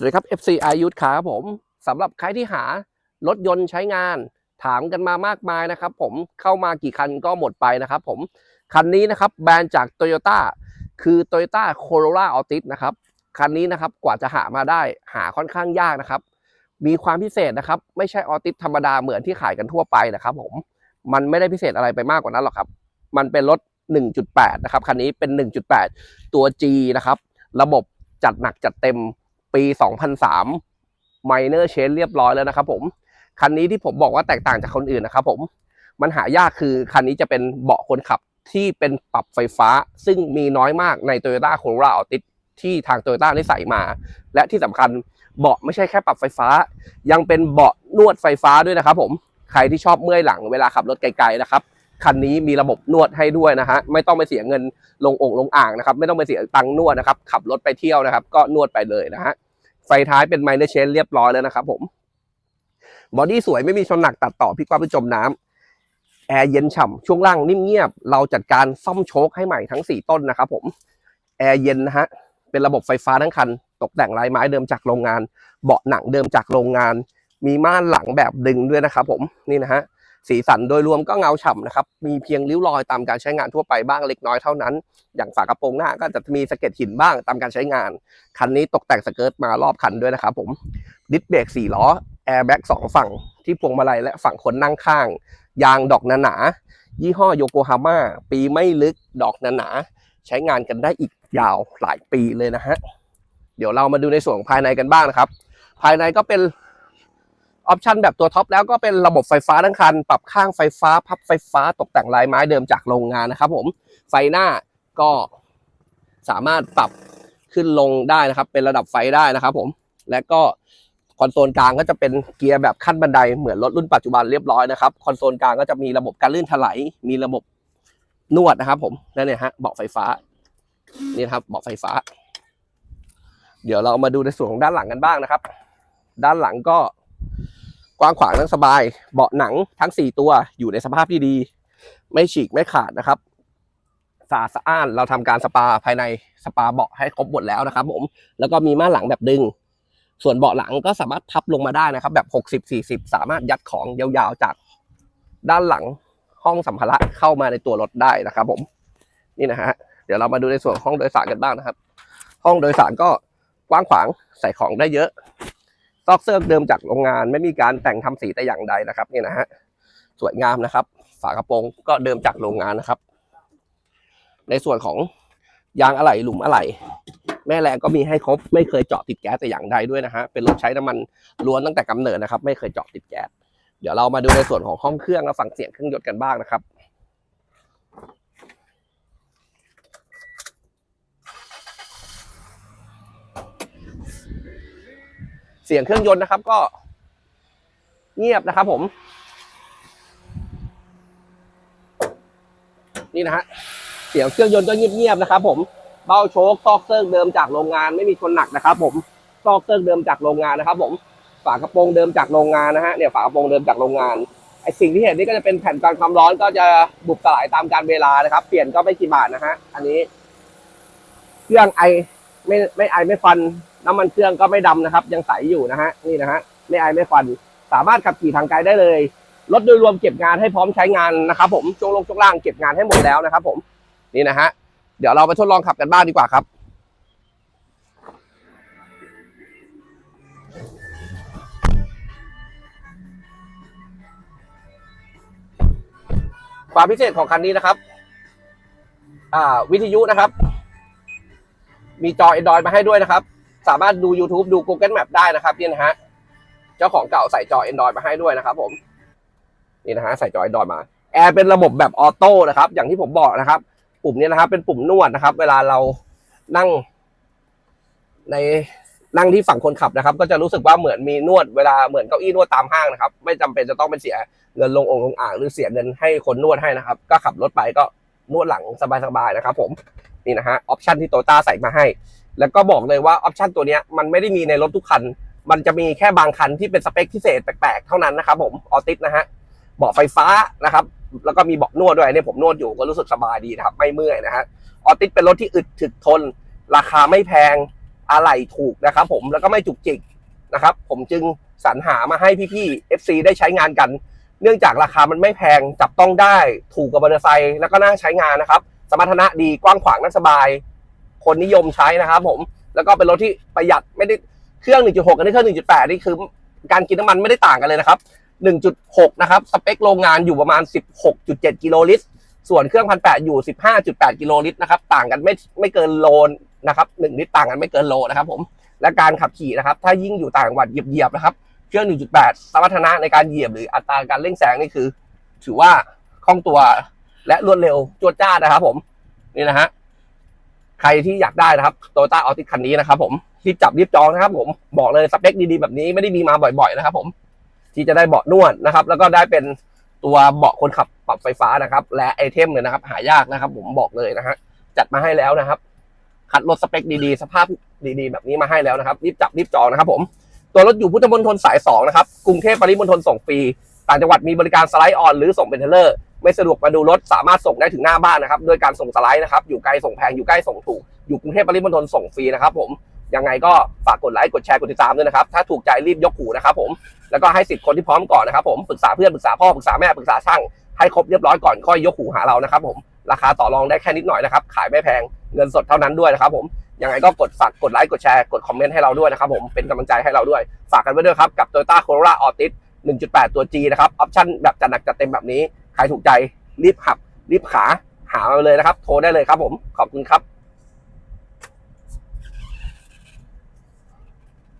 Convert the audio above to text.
สวัสดีครับ FC อายุทธขาครับผมสำหรับใครที่หารถยนต์ใช้งาน ถามกันมามากมายนะครับผมเข้ามากี่คันก็หมดไปนะครับผม คันนี้นะครับแบรนด์จาก Toyota คือ Toyota Corolla Altis นะครับ คันนี้นะครับกว่าจะหามาได้หาค่อนข้างยากนะครับ มีความพิเศษนะครับ ไม่ใช่ออติสธรรมดาเหมือนที่ขายกันทั่วไปนะครับผมมันไม่ได้พิเศษอะไรไปมากกว่านั้นหรอกครับ มันเป็นรถ 1.8 นะครับคันนี้เป็น 1.8 ตัว G นะครับ ระบบจัดหนักจัดเต็ม ปี 2003 Minor Change เรียบร้อยแล้วนะครับผม คันนี้ที่ผมบอกว่าแตกต่างจากคนอื่นนะครับผม มันหายากคือคันนี้จะเป็นเบาะคนขับที่เป็นปรับไฟฟ้า ซึ่งมีน้อยมากใน Toyota Corolla Altis ที่ทาง Toyota ได้ใส่มา และที่สำคัญเบาะไม่ใช่แค่ปรับไฟฟ้า ยังเป็นเบาะนวดไฟฟ้าด้วยนะครับผม ใครที่ชอบเมื่อยหลังเวลาขับรถไกลๆนะครับ คันนี้มีระบบนวดให้ด้วยนะฮะไม่ต้องไปเสียเงินลงองค์ลงอ่างนะครับ ไม่ต้องไปเสียตังค์นวดนะครับ ขับรถไปเที่ยวนะครับ ก็นวดไปเลยนะฮะไฟท้ายเป็นไมเนอร์เชนเรียบร้อยแล้วนะครับ ผมบอดี้สวยไม่มีชนหนักตัดต่อพี่กว้างพี่จมน้ำแอร์เย็นฉ่ำช่วงล่างนิ่มเงียบ เราจัดการซ่อมโชคให้ใหม่ทั้ง 4 ต้นนะครับ ผมแอร์เย็นนะฮะเป็นระบบไฟฟ้าทั้งคัน ตกแต่งลายไม้เดิมจากโรงงาน เบาะหนังเดิมจากโรงงาน มีม่านหลังแบบดึงด้วยนะครับ ผมนี่นะฮะ สีสันโดยรวมก็เงาฉ่ำนะครับ มีเพียงริ้วรอยตามการใช้งานทั่วไปบ้างเล็กน้อยเท่านั้น อย่างฝากระโปรงหน้าก็จะมีสะเก็ดหินบ้างตามการใช้งาน คันนี้ตกแต่งสเกิร์ตมารอบคันด้วยนะครับผม ดิสเบรก4ล้อ แอร์แบ็กสองฝั่งที่พวงมาลัยและฝั่งคนนั่งข้าง ยางดอกหนาๆยี่ห้อโยโกฮาม่า ปีไม่ลึก ดอกหนาๆใช้งานกันได้อีกยาวหลายปีเลยนะฮะ เดี๋ยวเรามาดูในส่วนของภายในกันบ้างนะครับ ภายในก็เป็น ออปชันแบบตัวท็อปแล้วก็เป็นระบบไฟฟ้าทั้งคัน ปรับข้างไฟฟ้าพับไฟฟ้าตกแต่งลายไม้เดิมจากโรงงานนะครับผมไฟหน้าก็สามารถปรับขึ้นลงได้นะครับ เป็นระดับไฟได้นะครับผมและก็คอนโซลกลางก็จะเป็นเกียร์แบบขั้นบันไดเหมือนรถรุ่นปัจจุบันเรียบร้อยนะครับคอนโซลกลางก็จะมีระบบการลื่นถลายมีระบบนวดนะครับ ผมนั่นเนี่ยฮะเบาะไฟฟ้านี่ครับเบาะไฟฟ้า เดี๋ยวเรามาดูในส่วนของด้านหลังกันบ้างนะครับ ด้านหลังก็ กว้างขวางนั่งสบาย เบาะหนังทั้ง 4 ตัวอยู่ในสภาพที่ดี ไม่ฉีกไม่ขาดนะครับสะอาดสะอ้านเราทำการสปาภายในสปาเบาะให้ครบหมดแล้วนะครับ ผมแล้วก็มีม่านหลังแบบดึง ส่วนเบาะหลังก็สามารถพับลงมาได้นะครับ แบบ 60 40 สามารถยัดของยาวๆจากด้านหลังห้องสัมภาระเข้ามาในตัวรถได้นะครับ ผมนี่นะฮะเดี๋ยวเรามาดูในส่วนห้องโดยสารกันบ้างนะครับ ห้องโดยสารก็กว้างขวางใส่ของได้เยอะ ซอกเซิร์กเดิมจากโรงงาน ไม่มีการแต่งทำสีแต่อย่างใดนะครับนี่นะฮะสวยงามนะครับ ฝากระโปรงก็เดิมจากโรงงานนะครับ ในส่วนของยางอะไหล่หลุมอะไหล่แม่แรงก็มีให้ครบ ไม่เคยเจาะติดแก๊สแต่อย่างใดด้วยนะฮะเป็นรถใช้น้ำมันล้วนตั้งแต่กำเนิดนะครับ ไม่เคยเจาะติดแก๊สเดี๋ยวเรามาดูในส่วนของห้องเครื่องและฟังเสียงเครื่องยนต์กันบ้างนะครับ เสียงเครื่องยนต์นะครับก็เงียบนะครับผม นี่นะฮะเสียงเครื่องยนต์ก็เงียบๆนะครับผมเบ้าโชคซอกเซิร์กเดิมจากโรงงานไม่มีชนหนักนะครับ ผมซอกเซิร์กเดิมจากโรงงานนะครับ ผมฝากระโปรงเดิมจากโรงงานนะฮะเนี่ยฝากระโปรงเดิมจากโรงงานไอสิ่งที่เห็นนี่ก็จะเป็นแผ่นกันความร้อนก็จะบุบสลายตามการเวลานะครับ เปลี่ยนก็ไม่กี่บาทนะฮะอันนี้ เครื่องไอ ไม่ไม่ไอไม่ฟัน น้ำมันเครื่องก็ไม่ดำนะครับ ยังใสอยู่นะฮะนี่นะฮะไม่ไอไม่ฟัน สามารถขับขี่ทางไกลได้เลยรถโดยรวมเก็บงานให้พร้อมใช้งานนะครับ ผมช่วงลงช่วงล่างเก็บงานให้หมดแล้วนะครับ ผมนี่นะฮะเดี๋ยวเราไปทดลองขับกันบ้างดีกว่าครับความพิเศษของคันนี้นะครับ อ่า วิทยุนะครับ มีจอ Android มาให้ด้วยนะครับ สามารถดู YouTube ดู Google Map ได้นะครับนี่นะฮะเจ้าของเก่าใส่จอ Android มาให้ด้วยนะครับ ผมนี่นะฮะใส่จอ Android มาแอร์เป็นระบบแบบออโต้นะครับ อย่างที่ผมบอกนะครับ ปุ่มนี้นะครับ เป็นปุ่มนวดนะครับ เวลาเรานั่ง ในนั่งที่ฝั่งคนขับนะครับ ก็จะรู้สึกว่าเหมือนมีนวดเวลาเหมือนเก้าอี้นวดตามห้างนะครับ ไม่จำเป็นจะต้องเป็นเสียเงินลงองค์ลงอ่างหรือเสียเงินให้คนนวดให้นะครับ ก็ขับรถไปก็นวดหลังสบายๆนะครับ ผม นี่นะฮะออปชันที่โตต้าใส่มาให้ แล้วก็บอกเลยว่าออปชันตัวเนี้ยมันไม่ได้มีในรถทุกคัน มันจะมีแค่บางคันที่เป็นสเปคพิเศษแปลกๆ เท่านั้นนะครับผมออติสนะฮะเบาะไฟฟ้านะครับแล้วก็มีเบาะนวดด้วยเนี่ยผมนวดอยู่ก็รู้สึกสบายดีนะครับไม่เมื่อยนะฮะออติสเป็นรถที่อึดถึกทน ราคาไม่แพงอะไหล่ถูกนะครับผมแล้วก็ไม่จุกจิกนะครับผมจึงสรรหามาให้พี่ๆ FC ได้ใช้งานกัน เนื่องจากราคามันไม่แพงจับต้องได้ถูกกับมอเตอร์ไซค์แล้วก็น่าใช้งานนะครับ สมรรถนะดีกว้างขวางนั่งสบาย คนนิยมใช้นะครับผมแล้วก็เป็นรถที่ประหยัดไม่ได้เครื่อง 1.6 กับเครื่อง 1.8 นี่คือ การกินน้ำมันไม่ได้ต่างกันเลยนะครับ 1.6 นะครับ สเปคโรงงานอยู่ประมาณ 16.7 กิโลลิตร ส่วนเครื่อง 1,800 อยู่ 15.8 กิโลลิตรนะครับ ต่างกันไม่ไม่เกินโลนะครับ1ลิตรต่างกันไม่เกินโลนะครับผม และการขับขี่นะครับ ถ้ายิ่งอยู่ต่างจังหวัดเหยียบๆนะครับ เครื่อง 1.8 สมรรถนะในการเหยียบหรืออัตราการเร่งแซงนี่คือ ถือว่าคล่องตัว และรวดเร็วจวดจ้าดนะครับ ผมนี่นะฮะใครที่อยากได้นะครับโตโยต้าออติคันนี้นะครับ ผมรีบจับรีบจองนะครับ ผมบอกเลยสเปคดีๆแบบนี้ไม่ได้มีมาบ่อยๆนะครับ ผม ที่จะได้เบาะนวดนะครับ แล้วก็ได้เป็นตัวเบาะคนขับปรับไฟฟ้านะครับ และไอเทมเลยนะครับ หายากนะครับ ผมบอกเลยนะฮะจัดมาให้แล้วนะครับ คัดรถสเปคดีๆ สภาพดีๆ แบบนี้มาให้แล้วนะครับ รีบจับรีบจองนะครับ ผม ตัวรถอยู่พุทธมณฑลสาย2นะครับกรุงเทพปริมณฑลส่งฟรีต่างจังหวัดมีบริการสไลด์ออนหรือส่งเป็นเทเลอร์ ไม่สะดวกมาดูรถสามารถส่งได้ถึงหน้าบ้านนะครับด้วยการส่งสไลด์นะครับอยู่ไกลส่งแพงอยู่ใกล้ส่งถูกอยู่กรุงเทพปริมณฑลส่งฟรีนะครับผมยังไงก็ฝากกดไลค์กดแชร์กดติดตามด้วยนะครับ ถ้าถูกใจรีบยกหูนะครับผมแล้วก็ให้สิทธิ์คนที่พร้อมก่อนนะครับผมปรึกษาเพื่อนปรึกษาพ่อปรึกษาแม่ปรึกษาช่างให้ครบเรียบร้อยก่อนค่อยยกหูหาเรานะครับผมราคาต่อรองได้แค่นิดหน่อยนะครับขายไม่แพงเงินสดเท่านั้นด้วยนะครับผมยังไงก็กดฝากกดไลค์กดแชร์กดคอมเมนต์ให้เราด้วยนะครับผมเป็นกำลังใจให้เราด้วย ฝากกันไว้ด้วยครับกับ Toyota Corolla Altis 1.8 ตัว G นะครับออปชั่นแบบจัดหนักจัดเต็มแบบนี้ ใครถูกใจรีบหับ รีบขาหามาเลยนะครับ โทรได้เลยครับผมขอบคุณครับ